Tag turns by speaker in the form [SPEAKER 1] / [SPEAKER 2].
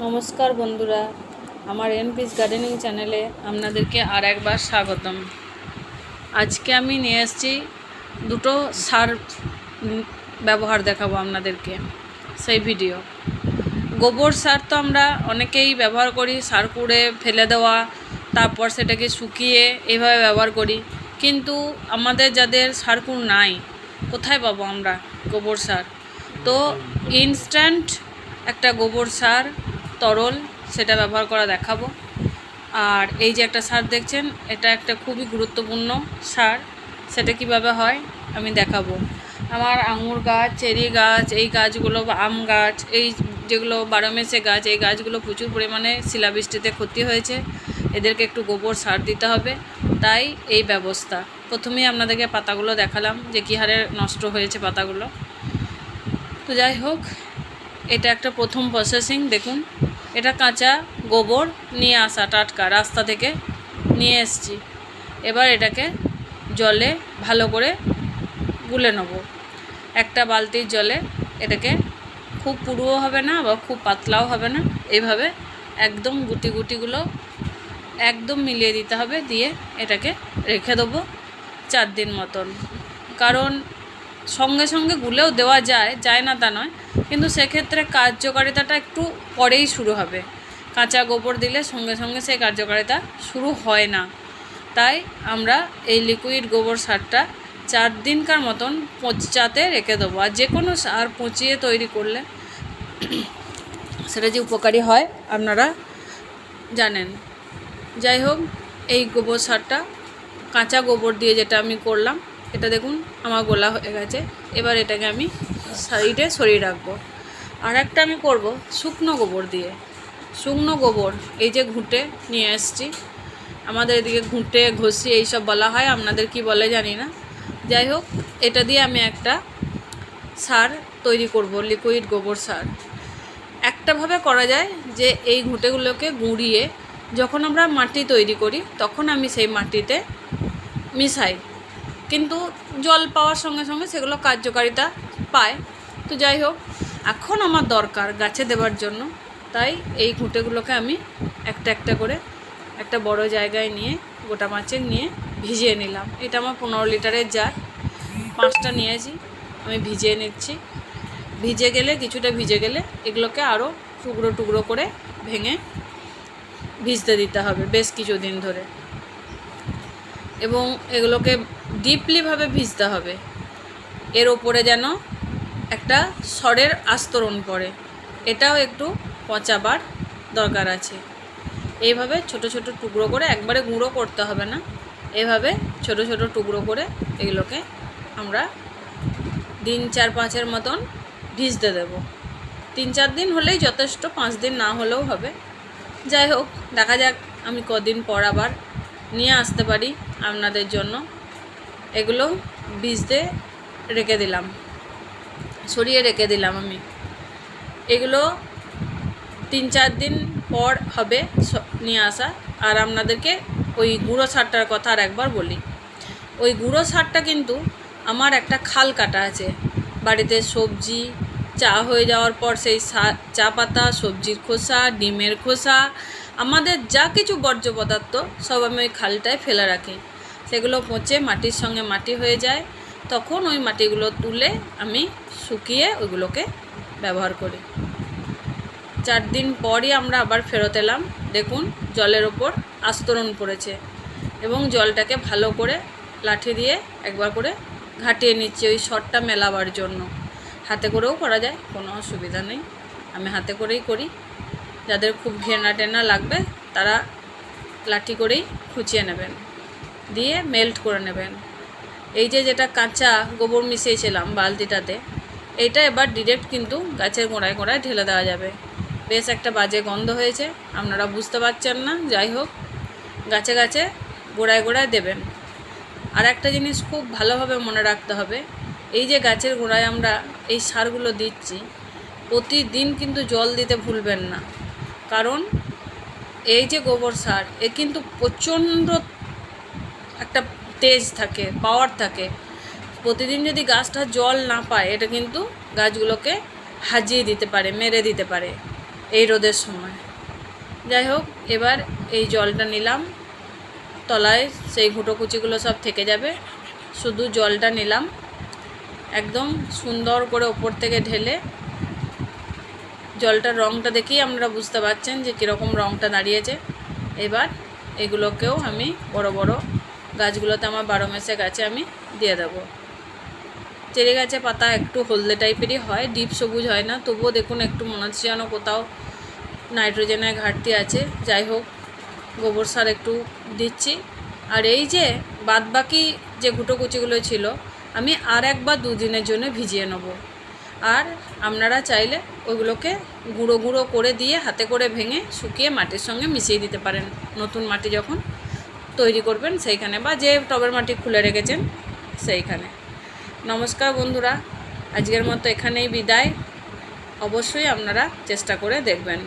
[SPEAKER 1] নমস্কার বন্ধুরা, আমার এনপিস গার্ডেনিং চ্যানেলে আপনাদেরকে আর একবার স্বাগতম। আজকে আমি নিয়ে এসেছি দুটো সার ব্যবহার দেখাবো আপনাদেরকে, সেই ভিডিও। গোবর সার তো আমরা অনেকেই ব্যবহার করি, সার কুড়ে ফেলে দেওয়া, তারপর সেটাকে শুকিয়ে এইভাবে ব্যবহার করি। কিন্তু আমাদের যাদের সার সারকুর নাই, কোথায় পাবো আমরা গোবর সার? তো ইনস্ট্যান্ট একটা গোবর সার তরল সেটা ব্যবহার করা দেখাবো। আর এই যে একটা সার দেখছেন, এটা একটা খুবই গুরুত্বপূর্ণ সার। সেটা কীভাবে হয় আমি দেখাবো। আমার আঙুর গাছ, চেরি গাছ, এই গাছগুলো বা আম গাছ, এই যেগুলো বারোমেসে গাছ, এই গাছগুলো প্রচুর পরিমাণে শিলাবৃষ্টিতে ক্ষতি হয়েছে। এদেরকে একটু গোবর সার দিতে হবে। তাই এই ব্যবস্থা। প্রথমেই আপনাদেরকে পাতাগুলো দেখালাম যে কী হারে নষ্ট হয়েছে পাতাগুলো। তো যাই হোক, এটা একটা প্রথম প্রসেসিং দেখুন। এটা কাঁচা গোবর নিয়ে আসা টাটকা, রাস্তা থেকে নিয়ে এসছি। এবার এটাকে জলে ভালো করে গুলে নেব। একটা বালতির জলে এটাকে খুব পুরুও হবে না বা খুব পাতলাও হবে না এইভাবে একদম গুটি গুটিগুলো একদম মিলিয়ে দিতে হবে, দিয়ে এটাকে রেখে দেবো চার দিন মতন। কারণ সঙ্গে সঙ্গে গুলেও দেওয়া যায় যায় না তা নয়। কিন্তু সেক্ষেত্রে কার্যকারিতাটা একটু পরেই শুরু হবে। কাঁচা গোবর দিলে সঙ্গে সঙ্গে সেই কার্যকারিতা শুরু হয় না। তাই আমরা এই লিকুইড গোবর সারটা চার দিনকার মতন পচাতে রেখে দেবো। আর যে কোনো সার পচিয়ে তৈরি করলে সেটা যে উপকারী হয় আপনারা জানেন। যাই হোক, এই গোবর সারটা কাঁচা গোবর দিয়ে যেটা আমি করলাম এটা দেখুন, আমার গোলা হয়ে গেছে। এবার এটাকে আমি সাইডে সরিয়ে রাখব। আর একটা আমি করব শুকনো গোবর দিয়ে। শুকনো গোবর, এই যে ঘুঁটে নিয়ে এসছি। আমাদের এদিকে ঘুঁটে, ঘষি এইসব বলা হয়, আপনাদের কি বলে জানি না। যাই হোক, এটা দিয়ে আমি একটা সার তৈরি করব লিকুইড গোবর সার। একটাভাবে করা যায় যে, এই ঘুঁটেগুলোকে গুঁড়িয়ে যখন আমরা মাটি তৈরি করি, তখন আমি সেই মাটিতে মিশাই। কিন্তু জল পাওয়ার সঙ্গে সঙ্গে সেগুলো কার্যকারিতা পায়। তো যাই হোক, এখন আমার দরকার গাছে দেওয়ার জন্য। তাই এই ঘুঁটেগুলোকে আমি একটা একটা করে একটা বড় জায়গায় নিয়ে, গোটা মাছে নিয়ে ভিজিয়ে নিলাম। এটা আমার পনেরো লিটারের জার। পাঁচটা নিয়েছি, আমি ভিজিয়ে নিচ্ছি। ভিজে গেলে, কিছুটা ভিজে গেলে এগুলোকে আরও টুকরো টুকরো করে ভেঙে ভিজতে দিতে হবে বেশ কিছুদিন ধরে। এবং এগুলোকে ডিপলিভাবে ভিজতে হবে। এর ওপরে যেন একটা সরের আস্তরণ পড়ে। এটাও একটু পচাবার দরকার আছে। এইভাবে ছোট ছোট টুকরো করে একবারে গুঁড়ো করতে হবে না। এভাবে ছোট ছোট টুকরো করে এগুলোকে আমরা দিন চার, পাঁচের মতন ভিজতে দেব। তিন, চার দিন হলেই যথেষ্ট, পাঁচ দিন না হলেও হবে। যাই হোক, দেখা যাক আমি কদিন পর আবার নিয়ে আসতে পারি। আপনাদের জন্য এগুলো ভিজতে রেখে দিলাম সরিয়ে রেখে দিলাম আমি। এগুলো তিন চার দিন পর হবে নিয়ে আসা। আর আপনাদেরকে ওই গুঁড়ো সারটার কথা আর একবার বলি। ওই গুঁড়ো সারটা কিন্তু আমার একটা খাল কাটা আছে। বাড়িতে সবজি, চা হয়ে যাওয়ার পর সেই চা পাতা, সবজির খোসা, ডিমের খোসা, আমাদের যা কিছু বর্জ্য পদার্থ সব আমি ওই খালটায় ফেলে রাখি। সেগুলো পচে মাটির সঙ্গে মাটি হয়ে যায়, তখন ওই মাটিগুলো তুলে আমি শুকিয়ে ওইগুলোকে ব্যবহার করি। চার দিন পরই আমরা আবার ফেরত এলাম। দেখুন, জলের ওপর আস্তরণ পড়েছে এবং জলটাকে ভালো করে লাঠি দিয়ে একবার করে ঘাটিয়ে নিচ্ছি, ওই শটটা মেলাবার জন্য। হাতে করেও করা যায়, কোনো অসুবিধা নেই। আমি হাতে করেই করি। যাদের খুব ঘেনা টেনা লাগবে, তারা লাঠি করেই খুঁচিয়ে নেবেন। দিয়ে মেল্ট করে নেবেন। এই যে যেটা কাঁচা গোবর মিশিয়েছিলাম বালতিটাতে এইটা এবার ডিরেক্ট কিন্তু গাছের গোড়ায় গোড়ায় ঢেলে দেওয়া যাবে। বেশ একটা বাজে গন্ধ হয়েছে, আপনারা বুঝতে পারছেন না, যাই হোক, গাছে গাছে গোড়ায় গোড়ায় দেবেন। আর একটা জিনিস খুব ভালোভাবে মনে রাখতে হবে, এই যে গাছের গোড়ায় আমরা এই সারগুলো দিচ্ছি, প্রতিদিন কিন্তু জল দিতে ভুলবেন না। কারণ এই যে গোবর সার, এ কিন্তু প্রচণ্ড একটা তেজ থাকে পাওয়ার থাকে। প্রতিদিন যদি গাছটা জল না পায়, এটা কিন্তু গাছগুলোকে হাজিয়ে দিতে পারে, মেরে দিতে পারে এই রোদের সময়। যাই হোক, এবার এই জলটা নিলাম। তলায় সেই ঘুটোকুচিগুলো সব থেকে যাবে। শুধু জলটা নিলাম। একদম সুন্দর করে ওপর থেকে ঢেলে জলটার রঙটা দেখেই আমরা বুঝতে পারছেন যে কীরকম রঙটা দাঁড়িয়েছে। এবার এগুলোকেও আমি বড় বড় গাছগুলোতে আমার বারো মাসে গাছে আমি দিয়ে দেবো। চেরি গাছে পাতা একটু হলদে টাইপেরই হয়, ডিপ সবুজ হয় না। তবুও দেখুন একটু মনে হচ্ছে যেন কোথাও নাইট্রোজেনের ঘাটতি আছে। যাই হোক, গোবর সার একটু দিচ্ছি। আর এই যে বাদবাকি যে গুঁটোকুচিগুলো ছিল, আমি আর একবার দুদিনের জন্য ভিজিয়ে নেব। আর আপনারা চাইলে ওগুলোকে গুঁড়ো গুঁড়ো করে দিয়ে হাতে করে ভেঙে শুকিয়ে মাটির সঙ্গে মিশিয়ে দিতে পারেন। নতুন মাটি যখন তৈরি করবেন সেইখানে বা যে টবের মাটি খুলে রেখেছেন সেইখানে। নমস্কার বন্ধুরা, আজকের মতো এখানেই বিদায়। অবশ্যই আপনারা চেষ্টা করে দেখবেন।